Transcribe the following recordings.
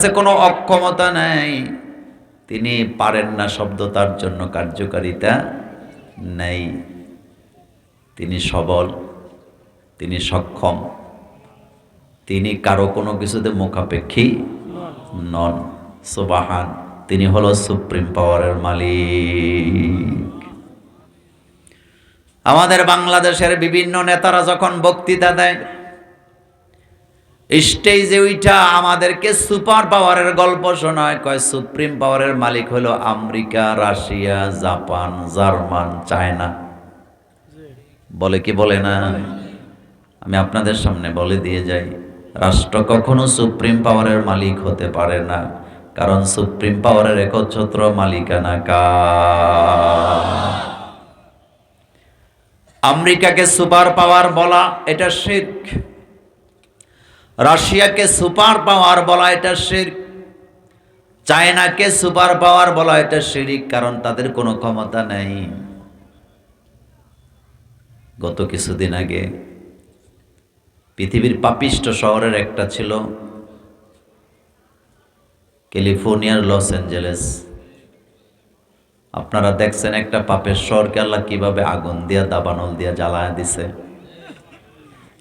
কাছে কোনো অক্ষমতা নেই। তিনি পারেন না শব্দ তার জন্য কার্যকারিতা নেই। তিনি সবল, তিনি সক্ষম, তিনি কারও কোনো কিছুতে মুখাপেক্ষী নন। সুবাহান, তিনি হলো সুপ্রিম পাওয়ারের মালিক। আমাদের বাংলাদেশের বিভিন্ন নেতারা যখন বক্তৃতা দেয় স্টেজে ওইটা আমাদেরকে সুপার পাওয়ারের গল্প শোনায়। কয়, সুপ্রিম পাওয়ারের মালিক হলো America, Russia, Japan, German, China. বলে কি বলে না? আমি আপনাদের সামনে বলে দিয়ে যাই, রাষ্ট্র কখনো সুপ্রিম পাওয়ারের মালিক হতে পারে না, কারণ সুপ্রিম পাওয়ারের একচ্ছত্র মালিকানা কা আমেরিকাকে সুপার পাওয়ার বলা এটা শির্ক। রাশিয়াকে সুপার পাওয়ার বলা এটা শির্ক। চায়নাকে সুপার পাওয়ার বলা এটা শিরিক, কারণ তাদের কোনো ক্ষমতা নেই। গত কিছুদিন আগে পৃথিবীর পাপিষ্ট শহরের একটা ছিল ক্যালিফোর্নিয়ার লস অ্যাঞ্জেলেস। আপনারা দেখছেন একটা পাপের শহরকে আল্লাহ কীভাবে আগুন দিয়া দাবানল দিয়া জ্বালায় দিছে।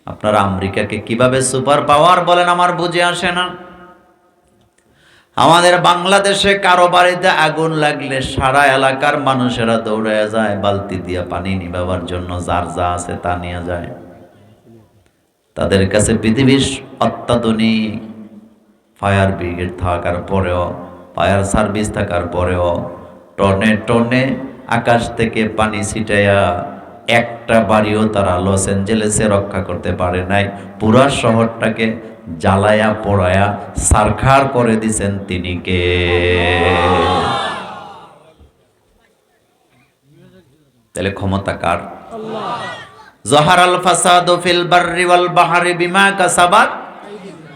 আপনারা আমেরিকাকে কীভাবে সুপার পাওয়ার বলেন আমার বুঝে আসে না। আমাদের বাংলাদেশে কারও বাড়িতে আগুন লাগলে সারা এলাকার মানুষেরা দৌড়ে যায়, বালতি দিয়ে পানি নিবাবার জন্য যার যা আছে তা নিয়ে যায়। তাদের কাছে পৃথিবীর অত্যাধুনিক ফায়ার ব্রিগেড থাকার পরেও, ফায়ার সার্ভিস থাকার পরেও, টনে টনে আকাশ থেকে পানি ছিটাইয়া একটা বাড়িও তারা লস অ্যাঞ্জেলেসে রক্ষা করতে পারে নাই। পুরা শহরটাকে জ্বালায়া পোড়ায়া সারখার করে দিছেন তিনি কে? তাহলে ক্ষমতা কার? জহারাল ফাসাদু ফিল বাররি ওয়াল বাহরি বিমা কাসাবাত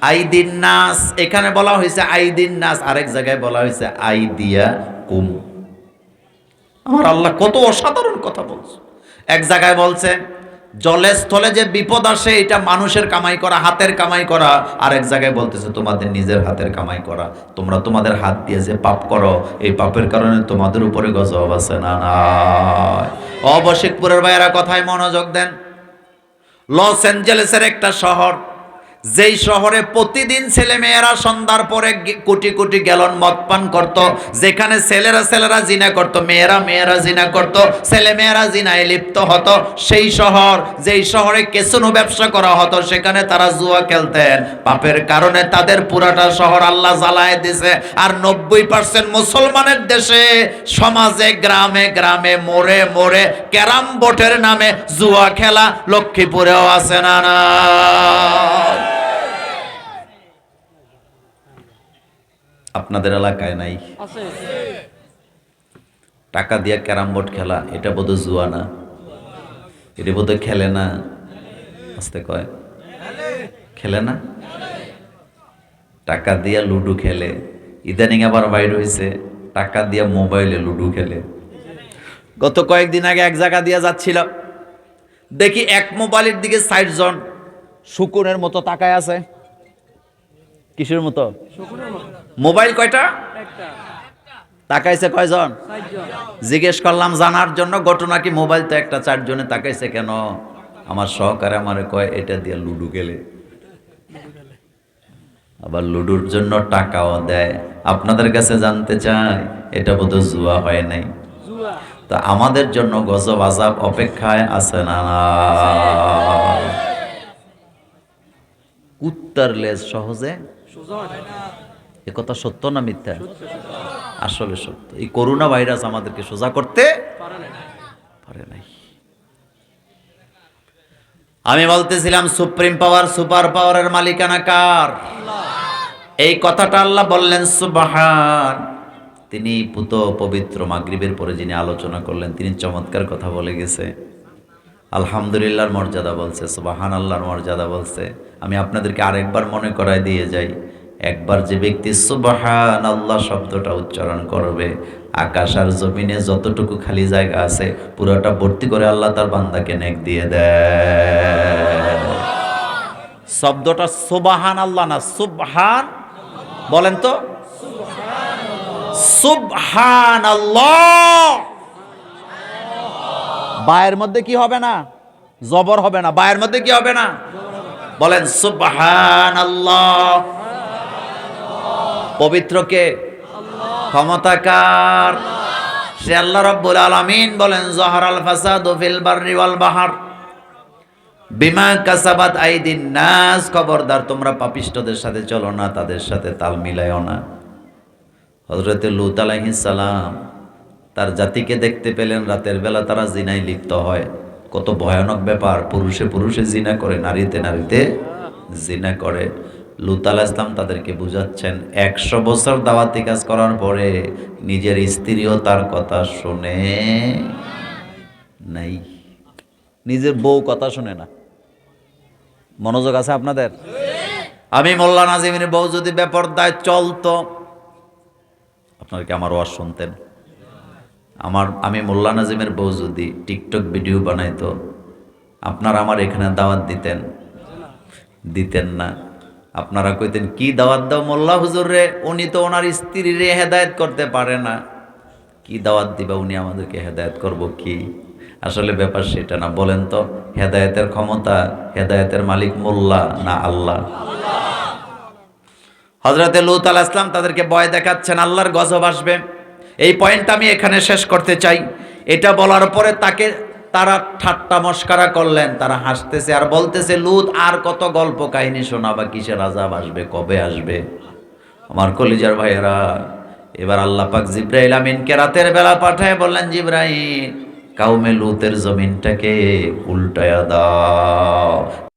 আইদিন নাস। এখানে বলা হয়েছে আইদিন নাস, আরেক জায়গায় বলা হয়েছে আইদিয়া কুম আমার আল্লাহ কত অসাধারণ কথা বলছে। এক জায়গায় বলছে জলে স্থলে যে বিপদ আসে, এটা মানুষের কামাই করা, হাতের কামাই করা। আর এক জায়গায় বলতেছে, তোমাদের নিজের হাতের কামাই করা। তোমরা তোমাদের হাত দিয়ে যে পাপ করো, এই পাপের কারণে তোমাদের উপরে গজব আছে না অবশেখপুরের ভাইয়েরা কথায় মনোযোগ দেন। লস অ্যাঞ্জেলেসের একটা শহর যেই শহরে প্রতিদিন ছেলে মেয়েরা সন্ধ্যার পরে কোটি কোটি গ্যালন মদ পান করত, যেখানে ছেলেরা ছেলেরা জিনা করত, মেয়েরা মেয়েরা জিনা করত ছেলে মেয়েরা জিনায় লিপ্ত হতো। সেই শহর, যেই শহরে কেসুনো ব্যবসা করা হতো, সেখানে তারা জুয়া খেলতেন। পাপের কারণে তাদের পুরাটা শহর আল্লাহ জ্বালায় দিছে। আর নব্বই পার্সেন্ট মুসলমানের দেশে, সমাজে, গ্রামে গ্রামে, মোড়ে মোড়ে, ক্যারাম বোর্ডের নামে জুয়া খেলা লক্ষ্মীপুরেও আছে না না? আপনাদের এলাকায় নাই। টাকা দিয়ে ক্যারাম বোর্ড খেলা এটা বোধহয় জুয়া না। এটা বোধহয় খেলে না। আস্তে কয়। খেলে না? টাকা দিয়া লুডু খেলে। ইদানিং আবার বাইর হয়েছে টাকা দিয়া মোবাইলে লুডু খেলে। গত কয়েকদিন আগে এক জায়গা দিয়ে যাচ্ছিল। দেখি এক মোবাইলের দিকে ষাট জন। শুকুনের মতো তাকায় আছে। কিসের মতো? মোবাইল কয়টা? তাকাইছে কয়জন? জিজ্ঞেস করলাম জানার জন্য ঘটনা কি? মোবাইল তো একটা চারজনে তাকাইছে কেন? আমার সহকারে আমারে কয় এটা দিয়ে লুডু গেলে আবার লুডুর জন্য টাকাও দেয়। আপনাদের কাছে জানতে চাই এটা বোধ জুয়া হয় নাই। তা আমাদের জন্য গজব আজাব অপেক্ষায় আছে না কুত্তার লেজ সহজে এ কথা সত্য না মিথ্যা? আসলে সত্য। এই করোনা ভাইরাস আমাদেরকে সোজা করতে পারে নাই। আমি বলতেছিলাম সুপ্রিম পাওয়ার সুপার পাওয়ারের মালিকানা কার? এই কথাটা আল্লাহ বললেন সুবাহান। তিনি পুত পবিত্র মাগরিবের পরে যিনি আলোচনা করলেন তিনি চমৎকার কথা বলে গেছে। আলহামদুলিল্লাহর মর্যাদা বলছে সুবাহান আল্লাহর মর্যাদা বলছে। আমি আপনাদেরকে আরেকবার মনে করায় দিয়ে যাই, একবার যে ব্যক্তি সুবাহান আল্লাহ শব্দটা উচ্চারণ করবে, আকাশ আর জমিনে যতটুকু খালি জায়গা আছে, পুরোটা ভর্তি করে আল্লাহ তার বান্দাকে নেক দিয়ে দেয় শব্দটা সুবাহান আল্লাহ না, সুবহান, বলেন তো। সুবহান বায়ের মধ্যে কি হবে না? জবর হবে না। বায়ের মধ্যে কি হবে না? বলেন সুবহান পবিত্র কে? ক্ষমতাকার। সে আল্লাহ রব্বুল আলামিন বলেন, জহরাল ফাসাদু ফিল বাররি ওয়াল বাহার। বিমা কাসাবাত আইদিন নাস। খবরদার, তোমরা পাপিষ্টদের সাথে চলো না, তাদের সাথে তাল মিলাইও না। হজরতে লুত আলাইহিস সালাম তার জাতিকে দেখতে পেলেন, রাতের বেলা তারা জিনায় লিপ্ত হয়। কত ভয়ানক ব্যাপার, পুরুষে পুরুষে জিনা করে, নারীতে নারীতে জিনা করে। লুত ইসলাম তাদেরকে বুঝাচ্ছেন, একশো বছর দাওয়াতি কাজ করার পরে নিজের স্ত্রীও তার কথা শুনে নাই। নিজের বউ কথা শুনে না। মনোযোগ আছে আপনাদের? আমি মোল্লা নাজিমের বউ যদি ব্যাপার দায় চলতো আপনারা কি আমার ওয়াজ শুনতেন। আমার, আমি মোল্লা নাজিমের বউ যদি টিকটক ভিডিও বানাইতো, আপনারা আমার এখানে দাওয়াত দিতেন? দিতেন না। আপনারা কইতেন, কি দাওয়াত দাও মোল্লা হুজুর রে? উনি তো ওনার স্ত্রী রে হেদায়ত করতে পারে না। কি দাওয়াত দিবা উনি আমাদেরকে হেদায়ত করব কি? আসলে ব্যাপার সেটা না। বলেন তো, হেদায়তের ক্ষমতা, হেদায়তের মালিক মোল্লা না আল্লাহ? হজরতে লুত আল ইসলাম তাদেরকে ভয় দেখাচ্ছেন, আল্লাহর গজব আসবে। এই পয়েন্ট আমি এখানে শেষ করতে চাই। এটা বলার পরে তাকে তারা ঠাট্টা মস্কারা করলেন, তারা হাসতেছে আর বলতেছে, লুত, আর কত গল্প কাহিনী শোনাবা কিসের আজাব আসবে, কবে আসবে? আমার কলিজার ভাইয়েরা, এবার আল্লাহ পাক জিব্রাইল আমিনকে রাতের বেলা পাঠায় বললেন, জিব্রাইল কাউমে লুতের জমিনটাকে উল্টায়া দাও।